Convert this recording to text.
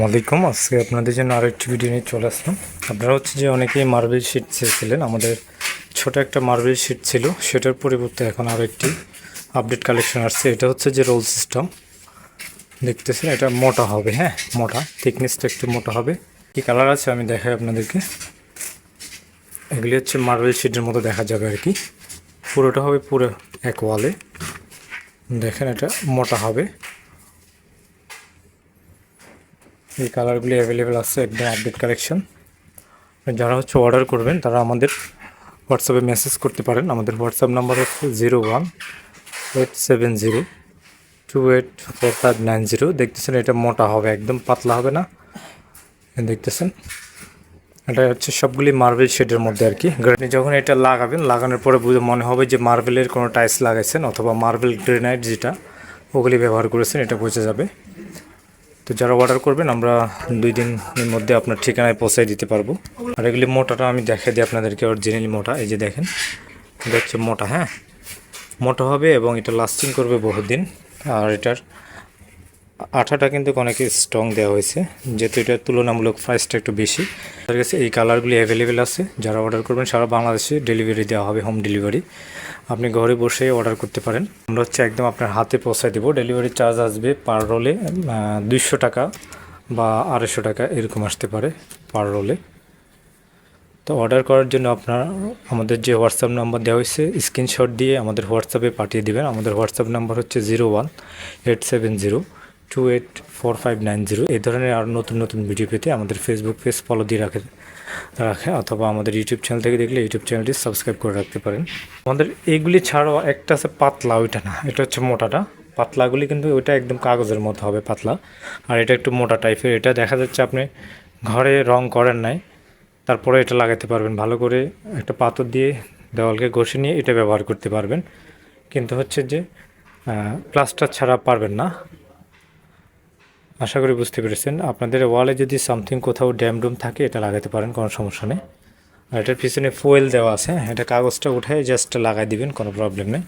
আসসালামু আলাইকুম আজকে আপনাদের জন্য আরও একটি ভিডিও নিয়ে চলে আসলাম। আপনারা হচ্ছে যে অনেকেই মার্বেল শিট চেয়েছিলেন। আমাদের ছোট একটা মার্বেল শিট ছিল। সেটার পরিবর্তে এখন আরও একটি আপডেট কালেকশন আসছে। এটা হচ্ছে যে রোল সিস্টেম দেখতেছেন, এটা মোটা হবে হ্যাঁ? মোটা। থিকনেসটা একটু মোটা হবে। কী কালার আছে আমি দেখাই আপনাদেরকে। এগুলি হচ্ছে মার্বেল শিটের মতো দেখা যাবে আর কি। পুরোটা হবে পুরো এক ওয়ালে দেখেন, এটা মোটা হবে। এই কালারগুলি অ্যাভেলেবেল আছে একদম আপডেট কালেকশন যারা হচ্ছে অর্ডার করবেন, তারা আমাদের হোয়াটসঅ্যাপে মেসেজ করতে পারেন। আমাদের হোয়াটসঅ্যাপ নাম্বার হচ্ছে zero one eight seven zero two eight four five nine zero দেখতেছেন এটা মোটা হবে, একদম পাতলা হবে না। দেখতেছেন। এটা হচ্ছে সবগুলি মার্বেল শেডের মধ্যে আর কি যখন এটা লাগাবেন, লাগানোর পরে বুঝে মনে হবে যে মার্বেলের কোনো টাইলস লাগাইছেন অথবা মার্বেল গ্রেনাইট যেটা, ওগুলি ব্যবহার করেছেন, এটা বোঝা যাবে। তো যারা অর্ডার করবেন, আমরা দুই দিনের মধ্যে আপনার ঠিকানায় পৌঁছাই দিতে পারব। আর এগুলি মোটাটা আমি দেখাই দিই আপনাদেরকে অরিজিনালি মোটা, এই যে দেখেন। এটা হচ্ছে মোটা হ্যাঁ? মোটা হবে এবং এটা লাস্টিং করবে বহুদিন। আর এটার আঠাটা কিন্তু অনেক স্ট্রং দেওয়া হয়েছে, যেহেতু এটা তুলনামূলক প্রাইসটা একটু বেশি। তাদের কাছে এই কালারগুলি অ্যাভেলেবেল আছে, যারা অর্ডার করবেন, সারা বাংলাদেশে ডেলিভারি দেওয়া হবে হোম ডেলিভারি আপনি ঘরে বসে অর্ডার করতে পারেন। আমরা হচ্ছে একদম আপনার হাতে পৌঁছায় দেবো। ডেলিভারি চার্জ আসবে পার রোলে দুইশো টাকা বা আড়াইশো টাকা এরকম আসতে পারে পার রোলে তো অর্ডার করার জন্য আপনার আমাদের যে হোয়াটসঅ্যাপ নাম্বার দেওয়া হয়েছে স্ক্রিনশট দিয়ে আমাদের হোয়াটসঅ্যাপে পাঠিয়ে দেবেন। আমাদের হোয়াটসঅ্যাপ নাম্বার হচ্ছে zero one eight seven zero two eight four five nine zero এই ধরনের আরও নতুন নতুন ভিডিও পেতে আমাদের ফেসবুক পেজ ফলো দিয়ে রাখে রাখে, অথবা আমাদের ইউটিউব চ্যানেল থেকে দেখলে ইউটিউব চ্যানেলটি সাবস্ক্রাইব করে রাখতে পারেন। আমাদের এইগুলি ছাড়াও একটা আছে পাতলা, ওইটা না, এটা হচ্ছে মোটাটা। পাতলাগুলি কিন্তু ওইটা একদম কাগজের মতো হবে পাতলা। আর এটা একটু মোটা টাইপের এটা দেখা যাচ্ছে আপনি ঘরে রং করেন নাই, তারপরে এটা লাগাতে পারবেন। ভালো করে একটা পাথর দিয়ে দেওয়ালকে ঘষে নিয়ে এটা ব্যবহার করতে পারবেন। কিন্তু হচ্ছে যে প্লাস্টার ছাড়া পারবেন না। আশা করি বুঝতে পেরেছেন। আপনাদের ওয়ালে যদি সামথিং কোথাও ড্যাম ডুম থাকে, এটা লাগাতে পারেন, কোনো সমস্যা নেই। আর এটার পিছনে ফুয়েল দেওয়া আছে এটা কাগজটা উঠে জাস্ট লাগাই দিবেন, কোনো প্রবলেম নেই।